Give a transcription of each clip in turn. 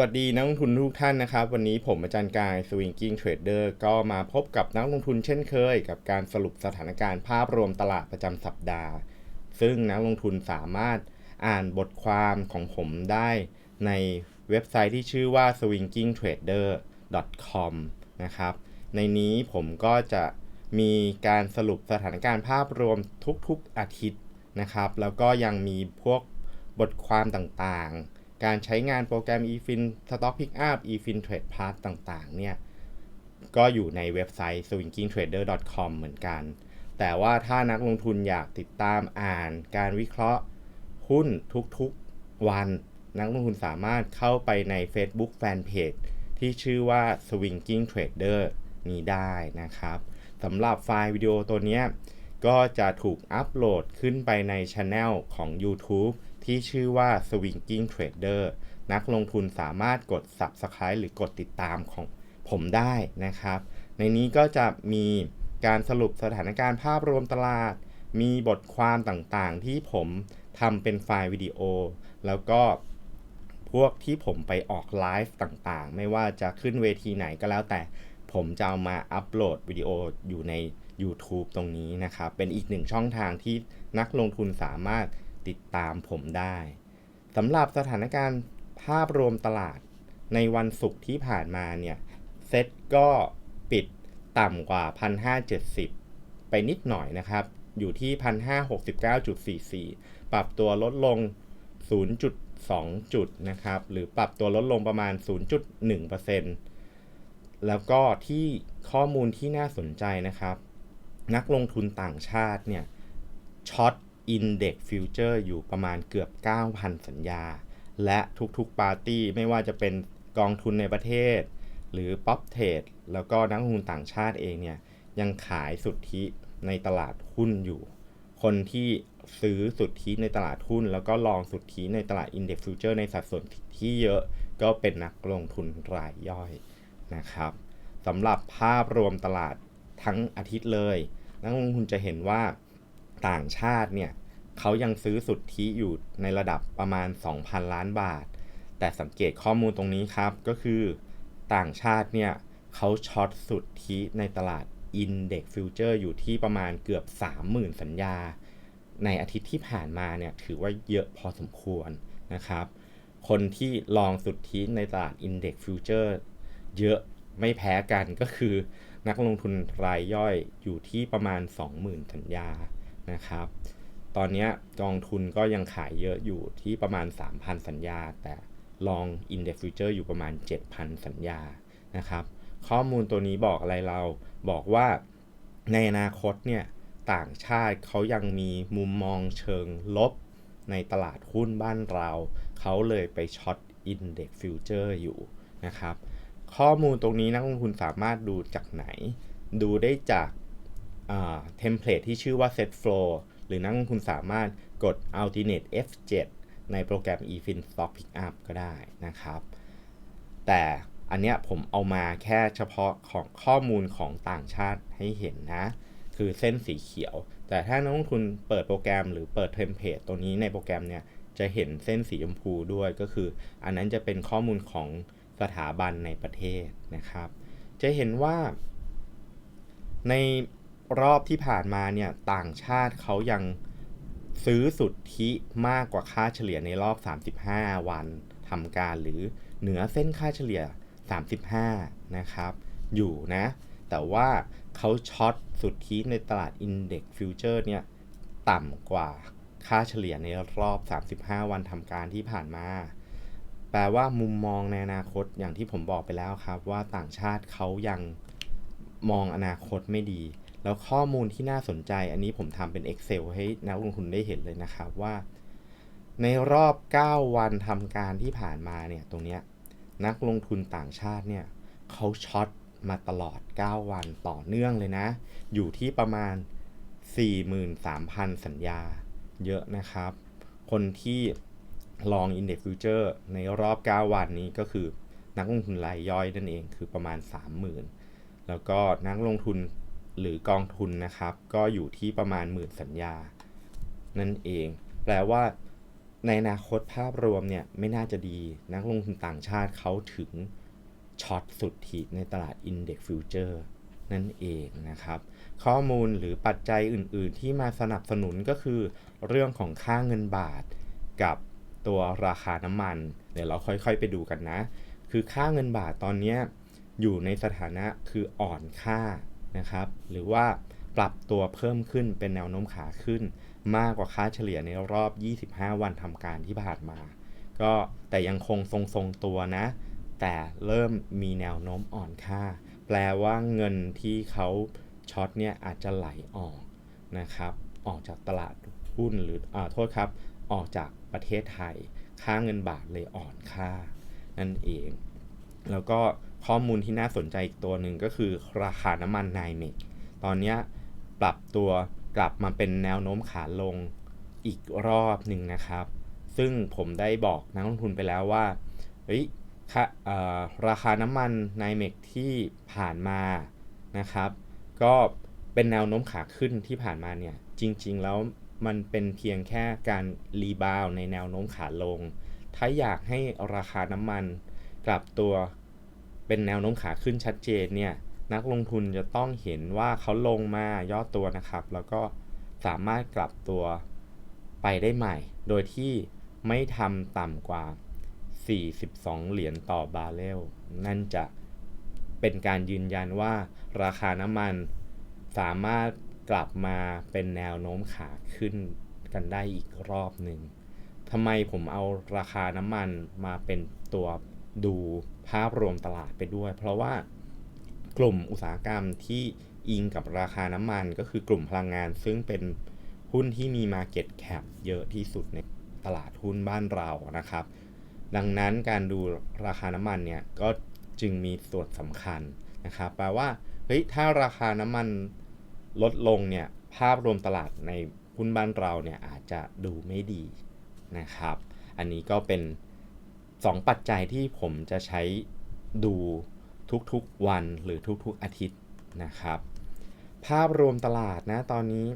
วัสดีนักลงทุนทุกท่านนะครับ วันนี้ผมอาจารย์กาย Swinging Trader ก็มาพบกับนักลงทุนเช่นเคย กับการสรุปสถานการณ์ภาพรวมตลาดประจำสัปดาห์ ซึ่งนักลงทุนสามารถอ่านบทความของผมได้ในเว็บไซต์ที่ชื่อว่า swingingtrader.com นะครับ ในนี้ผมก็จะมีการสรุปสถานการณ์ภาพรวมทุกๆอาทิตย์นะครับ แล้วก็ยังมีพวกบทความต่างๆ การใช้งานโปรแกรม eFin Stock Pickup eFin Trade Plus ต่างๆ เนี่ย ก็อยู่ในเว็บไซต์ swingingtrader.com เหมือนกัน แต่ว่าถ้านักลงทุนอยากติดตามอ่านการวิเคราะห์หุ้นทุกๆวัน นักลงทุนสามารถเข้าไปใน Facebook Fanpage ที่ชื่อว่า Swinging Trader นี้ได้นะครับสำหรับไฟล์วิดีโอตัวนี้ก็จะถูกอัปโหลดขึ้นไปในช anel ของ YouTube ที่ชื่อว่า Swinging Trader นักลงทุนสามารถกด Subscribe หรือกดติดตามของผมได้นะครับ ในนี้ก็จะมีการสรุปสถานการณ์ภาพรวมตลาด มีบทความต่างๆ ที่ผมทำเป็นไฟล์วิดีโอ แล้วก็พวกที่ผมไปออกไลฟ์ต่างๆ ไม่ว่าจะขึ้นเวทีไหนก็แล้วแต่ผมจะเอามาอัปโหลดวิดีโออยู่ใน YouTube ตรงนี้นะครับ เป็นอีกหนึ่งช่องทางที่นักลงทุนสามารถ ติดตามผมได้สำหรับสถานการณ์ภาพรวมตลาดในวันศุกร์ที่ผ่านมาเนี่ยเซ็ตก็ปิดต่ำกว่า 1,570 ไปนิดหน่อยนะครับ อยู่ที่ 1,569.44 ปรับตัวลดลง 0.2 จุดนะครับ หรือปรับตัวลดลงประมาณ 0.1%แล้วก็ที่ข้อมูลที่น่าสนใจนะครับ นักลงทุนต่างชาติเนี่ยช็อต อินเด็กฟิวเจอร์อยู่ประมาณเกือบ 9,000 สัญญา และทุกๆปาร์ตี้ไม่ว่าจะเป็นกองทุนในประเทศ หรือป๊อปเทรดแล้วก็นักลงทุนต่างชาติเองเนี่ยยังขายสุทธิในตลาดหุ้นอยู่ คนที่ซื้อสุทธิในตลาดหุ้น แล้วก็ลองสุทธิในตลาดอินเด็กซ์ฟิวเจอร์ในสัดส่วนที่เยอะก็เป็นนักลงทุนรายย่อยนะครับสำหรับภาพรวมตลาดทั้งอาทิตย์เลย นักลงทุนจะเห็นว่า ต่างชาติเนี่ยเขายังซื้อสุทธิอยู่ในระดับประมาณ 2,000 ล้านบาท แต่สังเกตข้อมูลตรงนี้ครับ ก็คือต่างชาติเนี่ยเขาช็อตสุทธิในตลาด Index Future อยู่ที่ประมาณเกือบ 30,000 สัญญา ในอาทิตย์ที่ผ่านมาเนี่ยถือว่าเยอะพอสมควรนะครับ คนที่ลองสุทธิในตลาด Index Future เยอะไม่แพ้กันก็คือนักลงทุนรายย่อยอยู่ที่ประมาณ 20,000 สัญญา นะครับ ตอนนี้กองทุนก็ยังขายเยอะอยู่ที่ประมาณ 3,000 สัญญา แต่ลอง Index Future อยู่ประมาณ 7,000 สัญญานะครับ ข้อมูลตัวนี้บอกอะไรเราบอกว่าในอนาคตเนี่ยต่างชาติเขายังมีมุมมองเชิงลบในตลาดหุ้นบ้านเรา เขาเลยไปช็อต Index Future อยู่นะครับ ข้อมูลตรงนี้นักลงทุนสามารถดูจากไหน ดูได้จาก เทมเพลตที่ชื่อว่า Set Flow หรือนักลงทุนสามารถกด Alternate F7 ในโปรแกรม eFin Stock Pickup ก็ได้นะครับ แต่อันเนี้ยผมเอามาแค่เฉพาะของข้อมูลของต่างชาติให้เห็นนะ คือเส้นสีเขียว แต่ถ้านักลงทุนเปิดโปรแกรมหรือเปิดเทมเพลตตัวนี้ในโปรแกรมเนี่ยจะเห็นเส้นสีชมพูด้วยก็คือ อันนั้นจะเป็นข้อมูลของสถาบันในประเทศนะครับ จะเห็นว่าใน รอบที่ผ่านมาเนี่ยต่างชาติเขายังซื้อสุทธิมากกว่าค่าเฉลี่ยในรอบ 35 วันทำการหรือเหนือเส้นค่าเฉลี่ย 35 นะครับ อยู่นะ แต่ว่าเขาช็อตสุทธิในตลาด Index Future เนี่ยต่ำกว่าค่าเฉลี่ยในรอบ 35 วันทำการที่ผ่านมา แปลว่ามุมมองในอนาคตอย่างที่ผมบอกไปแล้วครับ ว่าต่างชาติเขายังมองอนาคตไม่ดี แล้วข้อมูลที่น่าสนใจอันนี้ผมทำเป็น Excel ให้นักลงทุนได้เห็นเลยนะครับว่า ในรอบ 9 วันทำการที่ผ่านมาเนี่ยตรงเนี้ยนักลงทุนต่างชาติเนี่ยเขาช็อตมาตลอด 9 วันต่อเนื่องเลยนะ อยู่ที่ประมาณ 43,000 สัญญา เยอะนะครับ คนที่ลอง Index Future ในรอบ 9 วันนี้ก็คือนักลงทุนรายย่อยนั่นเองคือประมาณ 30,000 แล้วก็นักลงทุน หรือกองทุนนะครับ ก็อยู่ที่ประมาณหมื่นสัญญา นั่นเอง แปลว่า ในอนาคตภาพรวมเนี่ยไม่น่าจะดีนักลงทุนต่างชาติเขาถึงช็อตสุดถีในตลาด Index Future นั่นเองนะครับ ข้อมูลหรือปัจจัยอื่น ๆ ที่มาสนับสนุนก็คือเรื่องของค่าเงินบาทกับตัวราคาน้ำมัน เดี๋ยวเราค่อย ๆ ไปดูกันนะ คือค่าเงินบาทตอนนี้อยู่ในสถานะคืออ่อนค่า นะครับ หรือว่าปรับตัวเพิ่มขึ้นเป็นแนวโน้มขาขึ้น มากกว่าค่าเฉลี่ยในรอบ 25 วันทำการที่ผ่านมา ก็แต่ยังคงทรงๆตัวนะ แต่เริ่มมีแนวโน้มอ่อนค่า แปลว่าเงินที่เขาช็อตเนี่ยอาจจะไหลออกนะครับ ออกจากตลาดหุ้นหรืออโทษครับ ออกจากประเทศไทย ค่าเงินบาทเลยอ่อนค่านั่นเอง แล้วก็ ข้อมูลที่น่าสนใจอีกตัวหนึ่งก็คือราคาน้ำมันไนเมกตอนนี้ปรับตัวกลับมาเป็นแนวโน้มขาลงอีกรอบหนึ่งนะครับ ซึ่งผมได้บอกนักลงทุนไปแล้วว่าเฮ้ยราคาน้ำมันไนเมกที่ผ่านมานะครับ ก็เป็นแนวโน้มขาขึ้นที่ผ่านมาเนี่ย จริง ๆ แล้วมันเป็นเพียงแค่การรีบาวในแนวโน้มขาลง ถ้าอยากให้ราคาน้ำมันกลับตัว เป็นแนวโน้มขาขึ้นชัดเจนเนี่ยนักลงทุนจะต้องเห็นว่าเขาลงมาย่อตัวนะครับ แล้วก็สามารถกลับตัวไปได้ใหม่ โดยที่ไม่ทำต่ำกว่า 42 เหรียญต่อบาร์เรลนั่นจะเป็นการยืนยันว่าราคาน้ำมันสามารถกลับมาเป็นแนวโน้มขาขึ้นกันได้อีกรอบหนึ่งทำไมผมเอาราคาน้ำมันมาเป็นตัวดู ภาพรวมตลาดไปด้วย เพราะว่ากลุ่มอุตสาหกรรมที่อิงกับราคาน้ำมันก็คือกลุ่มพลังงาน ซึ่งเป็นหุ้นที่มี Market Cap เยอะที่สุดในตลาดหุ้นบ้านเรานะครับ ดังนั้นการดูราคาน้ำมันเนี่ยก็จึงมีส่วนสำคัญนะครับแปลว่าเฮ้ยถ้าราคาน้ำมันลดลงเนี่ยภาพรวมตลาดในหุ้นบ้านเราเนี่ยอาจจะดูไม่ดีนะครับ อันนี้ก็เป็น 2 ปัจจัยที่ผมจะใช้ดูทุกๆวันหรือทุกๆอาทิตย์นะครับ ภาพรวมตลาดนะตอนนี้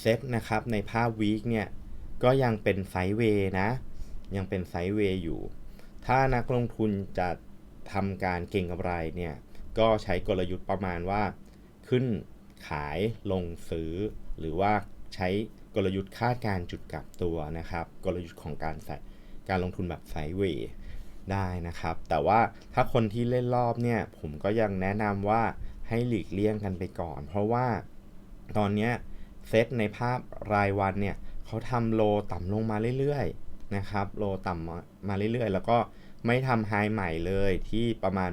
เซ็ตนะครับในภาพวีคเนี่ยก็ยังเป็นไซด์เวย์นะ ยังเป็นไซด์เวย์อยู่ ถ้านักลงทุนจะทำการเก่งกำไรเนี่ยก็ใช้กลยุทธ์ประมาณว่า ขึ้นขายลงซื้อ หรือว่าใช้กลยุทธ์คาดการจุดกลับตัวนะครับ กลยุทธ์ของการใส่ การลงทุนแบบไซเวย์ได้นะครับ แต่ว่าถ้าคนที่เล่นรอบเนี่ย ผมก็ยังแนะนำว่าให้หลีกเลี่ยงกันไปก่อน เพราะว่าตอนนี้เซตในภาพรายวันเนี่ยเขาทำโลต่ำลงมาเรื่อยๆนะครับ โลต่ำมาเรื่อยๆ แล้วก็ไม่ทำไฮใหม่เลยที่ประมาณ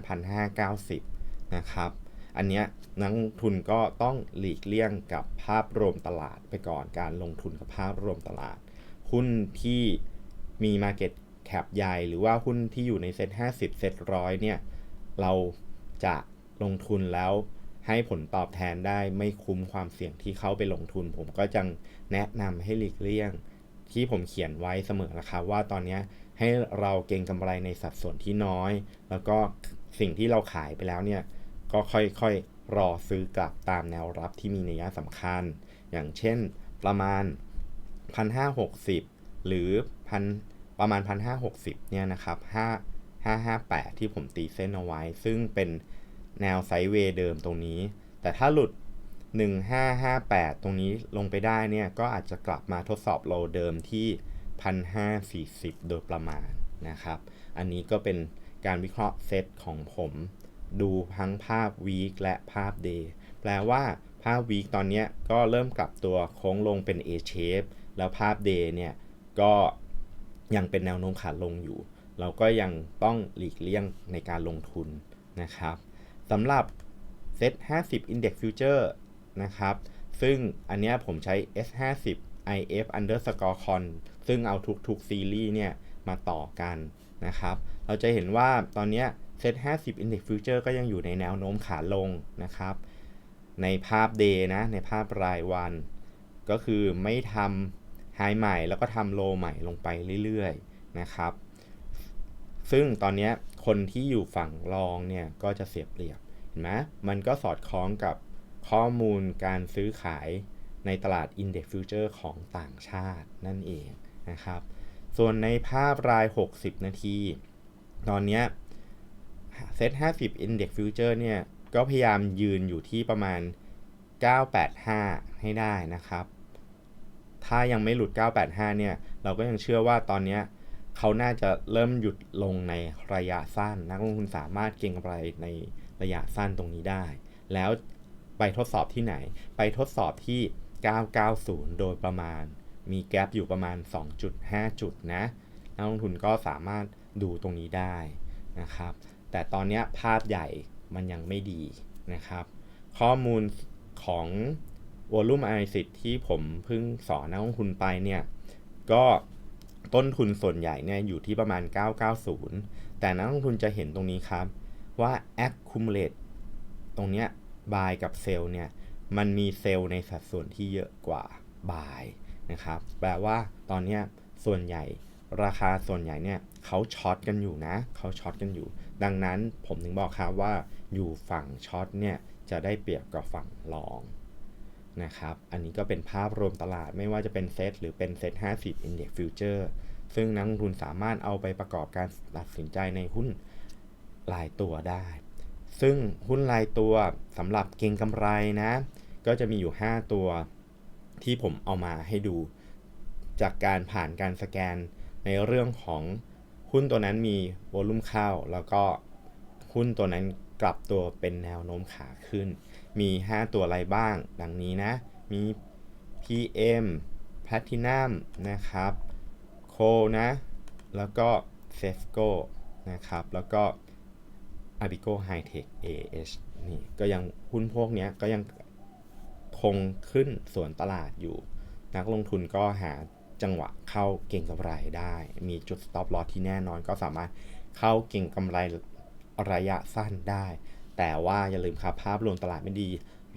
1,590 นะครับ อันนี้นักทุนก็ต้องหลีกเลี่ยงกับภาพรวมตลาดไปก่อนการลงทุนกับภาพรวมตลาดหุ้นที่ มี Market Cap ใหญ่หรือว่าหุ้นที่อยู่ในเซ็ต50 เซ็ตร้อยเนี่ย เราจะลงทุนแล้วให้ผลตอบแทนได้ไม่คุ้มความเสี่ยงที่เข้าไปลงทุน ผมก็จะแนะนำให้หลีกเลี่ยง ที่ผมเขียนไว้เสมอนะครับว่าตอนนี้ให้เราเก็งกำไรในสัดส่วนที่น้อย แล้วก็สิ่งที่เราขายไปแล้วเนี่ย ก็ค่อยๆ รอซื้อกลับตามแนวรับที่มีนัยสำคัญ อย่างเช่นประมาณ 1,560 หรือพันประมาณ 1,560เนี่ยนะครับ5 558 ที่ผมตีเส้นเอาไว้ ซึ่งเป็นแนวไซด์เวย์เดิมตรงนี้ แต่ถ้าหลุด 1558 ตรงนี้ลงไปได้เนี่ย ก็อาจจะกลับมาทดสอบโลเดิมที่ 1,540 โดยประมาณนะครับ อันนี้ก็เป็นการวิเคราะห์เซตของผม ดูทั้งภาพ week และภาพ day แปลว่าภาพ week ตอนนี้ก็เริ่มกลับตัวโค้งลงเป็น A shape แล้วภาพ day เนี่ย ก็ยังเป็นแนวโน้มขาลงอยู่ เราก็ยังต้องหลีกเลี่ยงในการลงทุนนะครับสำหรับเซ็ต50 Index Future นะครับ ซึ่งอันนี้ผมใช้ S50 IF underscore con ซึ่งเอาทุกๆซีรีส์เนี่ยมาต่อกันนะครับ เราจะเห็นว่าตอนนี้เซ็ต50 Index Future ก็ยังอยู่ในแนวโน้มขาลงนะครับ ในภาพ Day นะ ในภาพรายวัน ก็คือไม่ทำ ไฮใหม่แล้วก็ทำโลใหม่ลงไปเรื่อยๆนะครับ ซึ่งตอนนี้คนที่อยู่ฝั่งรองเนี่ยก็จะเสียเปรียบเห็นไหมมันก็สอดคล้องกับข้อมูลการซื้อขายในตลาด Index Future ของต่างชาตินั่นเองนะครับ ส่วนในภาพราย 60 นาที ตอนนี้เซ็ต50 Index Future เนี่ยก็พยายามยืนอยู่ที่ประมาณ 985 ให้ได้นะครับ ถ้ายังไม่หลุด 985 เนี่ย เราก็ยังเชื่อว่าตอนนี้เขาน่าจะเริ่มหยุดลงในระยะสั้น นักลงทุนสามารถเก็งกำไรในระยะสั้นตรงนี้ได้ แล้วไปทดสอบที่ไหน ไปทดสอบที่ 990 โดยประมาณ มีแกลบอยู่ประมาณ 2.5 จุดนะ นักลงทุนก็สามารถดูตรงนี้ได้นะครับ แต่ตอนนี้ภาพใหญ่มันยังไม่ดีนะครับ ข้อมูลของ Volume Analysis ที่ผมเพิ่งสอนนักลงทุนไปเนี่ยก็ต้นทุนส่วนใหญ่เนี่ยอยู่ที่ประมาณ 990 แต่นักลงทุนจะเห็นตรงนี้ครับว่า accumulate ตรงเนี้ย buy กับ sell เนี่ย มันมีเซลล์ในสัดส่วนที่เยอะกว่า buy นะครับ แปลว่าตอนเนี้ยส่วนใหญ่ราคาส่วนใหญ่เนี่ยเขาช็อตกันอยู่นะ เขาช็อตกันอยู่ ดังนั้นผมถึงบอกครับว่าอยู่ฝั่งช็อตเนี่ยจะได้เปรียบกับฝั่งลอง นะครับ อันนี้ก็เป็นภาพรวมตลาดไม่ว่าจะเป็นเซตหรือเป็นเซต50 Index Future ซึ่งนักลงทุนสามารถเอาไปประกอบการตัดสินใจในหุ้นรายตัวได้ ซึ่งหุ้นรายตัวสำหรับเก็งกำไรนะ ก็จะมีอยู่ 5 ตัวที่ผมเอามาให้ดู จากการผ่านการสแกนในเรื่องของหุ้นตัวนั้นมีโวลุ่มเข้า แล้วก็หุ้นตัวนั้น กลับตัวเป็นแนวโน้มขาขึ้น มี 5 ตัวอะไรบ้าง ดังนี้นะ มี PM Platinum นะครับ โคนะ แล้วก็ s e f c o นะครับ แล้วก็ Abico Hightech AH นี่ก็ยังหุ้นพวกนี้ก็ยังคงขึ้นส่วนตลาดอยู่ นักลงทุนก็หาจังหวะเข้าเก่งกำไรได้ มีจุด stop loss ที่แน่นอนก็สามารถเข้าเก่งกำไร ระยะสั้นได้ แต่ว่าอย่าลืมครับภาพรวมตลาดไม่ดี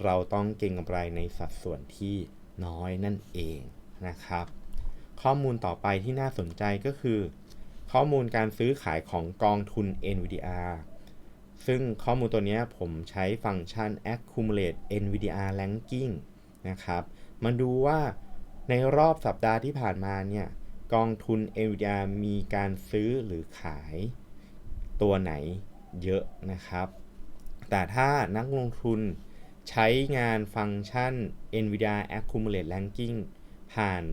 เราต้องเก่งกำไรในสัดส่วนที่น้อยนั่นเองนะครับ ข้อมูลต่อไปที่น่าสนใจก็คือ ข้อมูลการซื้อขายของกองทุน NVDR ซึ่งข้อมูลตัวนี้ผมใช้ฟังก์ชัน accumulate NVDR ranking นะครับมาดูว่าในรอบสัปดาห์ที่ผ่านมาเนี่ยกองทุน NVDR มีการซื้อหรือขายตัวไหน เยอะนะครับ แต่ถ้านักลงทุนใช้งานฟังก์ชัน NVIDIA Accumulate Ranking ผ่าน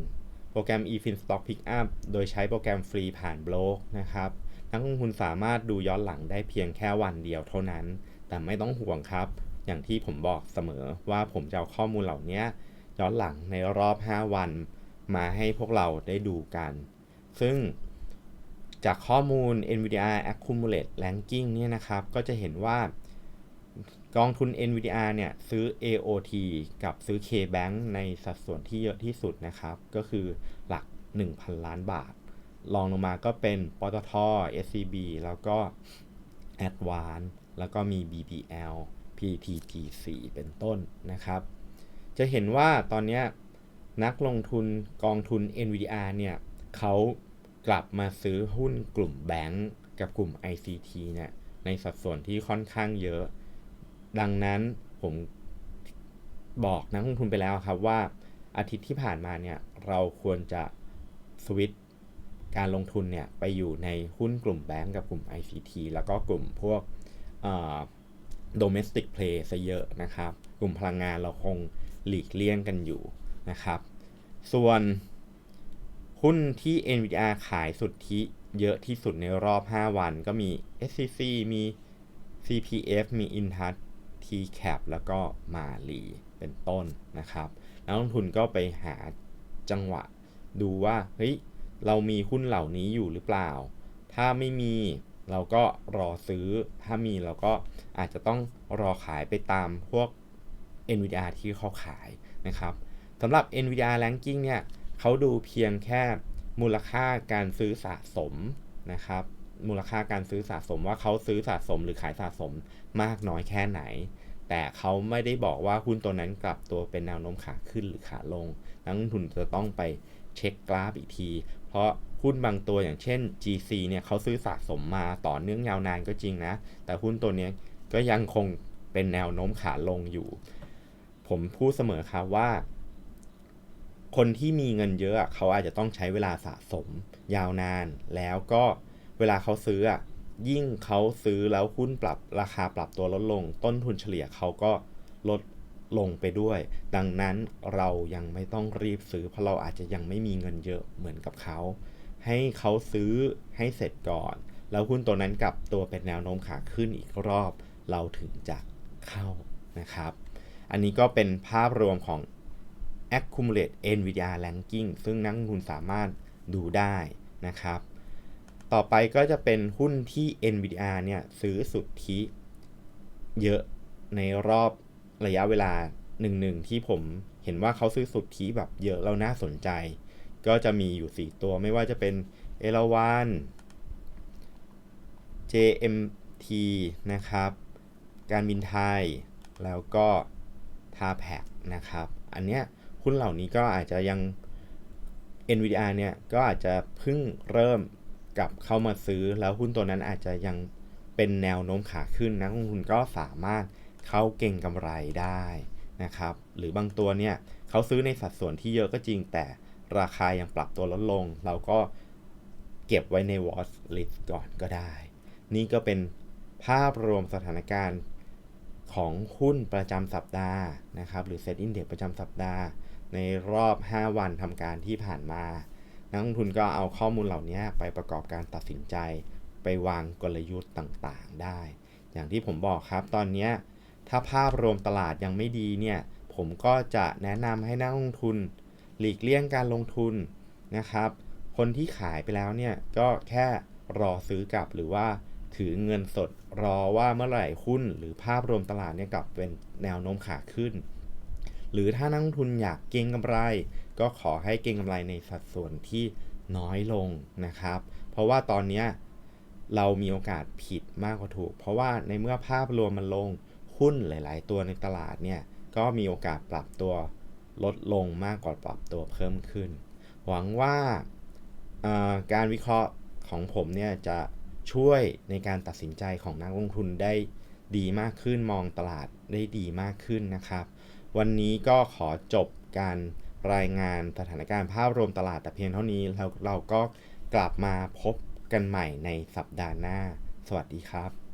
โปรแกรม eFin Stock Pickup โดยใช้โปรแกรมฟรีผ่านบล็อกนะครับ นักลงทุนสามารถดูย้อนหลังได้เพียงแค่วันเดียวเท่านั้น แต่ไม่ต้องห่วงครับ อย่างที่ผมบอกเสมอว่าผมจะเอาข้อมูลเหล่านี้ย้อนหลังในรอบ 5 วัน มาให้พวกเราได้ดูกัน ซึ่ง จากข้อมูล NVDR Accumulate Ranking เนี่ยนะครับ ก็จะเห็นว่ากองทุน NVDR เนี่ยซื้อ AOT กับซื้อ KBank ในสัดส่วนที่เยอะที่สุดนะครับ ก็คือหลัก 1,000 ล้านบาทลองลงมาก็เป็นปตท SCB แล้วก็ Advance แล้วก็มี BBL PTG4 เป็นต้นนะครับ จะเห็นว่าตอนนี้นักลงทุนกองทุน NVDR เนี่ยเขา กลับมาซื้อหุ้นกลุ่มแบงก์กับกลุ่ม ICT เนี่ยในสัดส่วนที่ค่อนข้างเยอะ ดังนั้นผมบอกนักลงทุนไปแล้วครับว่าอาทิตย์ที่ผ่านมาเนี่ยเราควรจะสวิตการลงทุนเนี่ยไปอยู่ในหุ้นกลุ่มแบงก์กับกลุ่ม ICT แล้วก็กลุ่มพวก domestic play ซะเยอะนะครับ กลุ่มพลังงานเราคงหลีกเลี่ยงกันอยู่นะครับ ส่วน หุ้นที่ NVR ขายสุทธิเยอะที่สุดในรอบ 5 วันก็มี SCC มี CPF มี Intouch TCAP แล้วก็มาลีเป็นต้นนะครับนักลงทุนก็ไปหาจังหวะดูว่าเฮ้ยเรามีหุ้นเหล่านี้อยู่หรือเปล่า ถ้าไม่มีเราก็รอซื้อ ถ้ามีเราก็อาจจะต้องรอขายไปตามพวก NVR ที่เขาขายนะครับสำหรับ NVR ranking เนี่ย เขาดูเพียงแค่มูลค่าการซื้อสะสมนะครับ มูลค่าการซื้อสะสมว่าเขาซื้อสะสมหรือขายสะสมมากน้อยแค่ไหน แต่เขาไม่ได้บอกว่าหุ้นตัวนั้นกลับตัวเป็นแนวโน้มขาขึ้นหรือขาลง นักลงทุนจะต้องไปเช็คกราฟอีกที เพราะหุ้นบางตัวอย่างเช่น GC เนี่ยเขาซื้อสะสมมาต่อเนื่องยาวนานก็จริงนะ แต่หุ้นตัวนี้ก็ยังคงเป็นแนวโน้มขาลงอยู่ ผมพูดเสมอครับว่า คนที่มีเงินเยอะเขาอาจจะต้องใช้เวลาสะสมยาวนาน แล้วก็เวลาเขาซื้อยิ่งเขาซื้อแล้วหุ้นปรับราคาปรับตัวลดลง ต้นทุนเฉลี่ยเขาก็ลดลงไปด้วย ดังนั้นเรายังไม่ต้องรีบซื้อเพราะเราอาจจะยังไม่มีเงินเยอะเหมือนกับเขา ให้เขาซื้อให้เสร็จก่อน แล้วหุ้นตัวนั้นกลับตัวเป็นแนวโน้มขาขึ้นอีกรอบ เราถึงจะเข้านะครับ อันนี้ก็เป็นภาพรวมของ accumulate NVIDIA ranking ซึ่งนักลงทุนสามารถดูได้นะครับ ต่อไปก็จะเป็นหุ้นที่ NVIDIA เนี่ยซื้อสุทธิเยอะในรอบระยะเวลาหนึ่งๆที่ผมเห็นว่าเขาซื้อสุทธิแบบเยอะแล้วน่าสนใจ ก็จะมีอยู่ 4 ตัวไม่ว่าจะเป็นเอราวัน JMT นะครับ การบินไทย แล้วก็ทาแพกนะครับ อันเนี้ย หุ้นเหล่านี้ก็อาจจะยัง NVDR เนี่ยก็อาจจะเพิ่งเริ่มกลับเข้ามาซื้อ แล้วหุ้นตัวนั้นอาจจะยังเป็นแนวโน้มขาขึ้นนักลงทุนก็สามารถเข้าเก่งกำไรได้นะครับ หรือบางตัวเนี่ยเขาซื้อในสัดส่วนที่เยอะก็จริงแต่ราคายังปรับตัวลดลง เราก็เก็บไว้ใน watch list ก่อนก็ได้ นี่ก็เป็นภาพรวมสถานการณ์ของหุ้นประจำสัปดาห์นะครับ หรือ Set Index ประจำสัปดาห์ ในรอบ 5 วันทำการที่ผ่านมา นักลงทุนก็เอาข้อมูลเหล่านี้ไปประกอบการตัดสินใจ ไปวางกลยุทธ์ต่างๆได้ อย่างที่ผมบอกครับตอนนี้ถ้าภาพรวมตลาดยังไม่ดีเนี่ยผมก็จะแนะนำให้นักลงทุน หลีกเลี่ยงการลงทุนนะครับ คนที่ขายไปแล้วเนี่ยก็แค่รอซื้อกลับหรือว่าถือเงินสดรอว่าเมื่อไหร่หุ้นหรือภาพรวมตลาดเนี่ยกลับเป็นแนวโน้มขาขึ้น หรือถ้านักลงทุนอยากเก็งกำไร ก็ขอให้เก็งกำไรในสัดส่วนที่น้อยลงนะครับ เพราะว่าตอนนี้เรามีโอกาสผิดมากกว่าถูก เพราะว่าในเมื่อภาพรวมมันลงหุ้นหลาย ๆ ตัวในตลาดเนี่ยก็มีโอกาสปรับตัวลดลงมากกว่าปรับตัวเพิ่มขึ้น หวังว่าการวิเคราะห์ของผมเนี่ยจะช่วยในการตัดสินใจของนักลงทุนได้ดีมากขึ้นมองตลาดได้ดีมากขึ้นนะครับ วันนี้ก็ขอจบการรายงานสถานการณ์ภาพรวมตลาดแต่เพียงเท่านี้แล้วเราก็กลับมาพบกันใหม่ในสัปดาห์หน้า สวัสดีครับ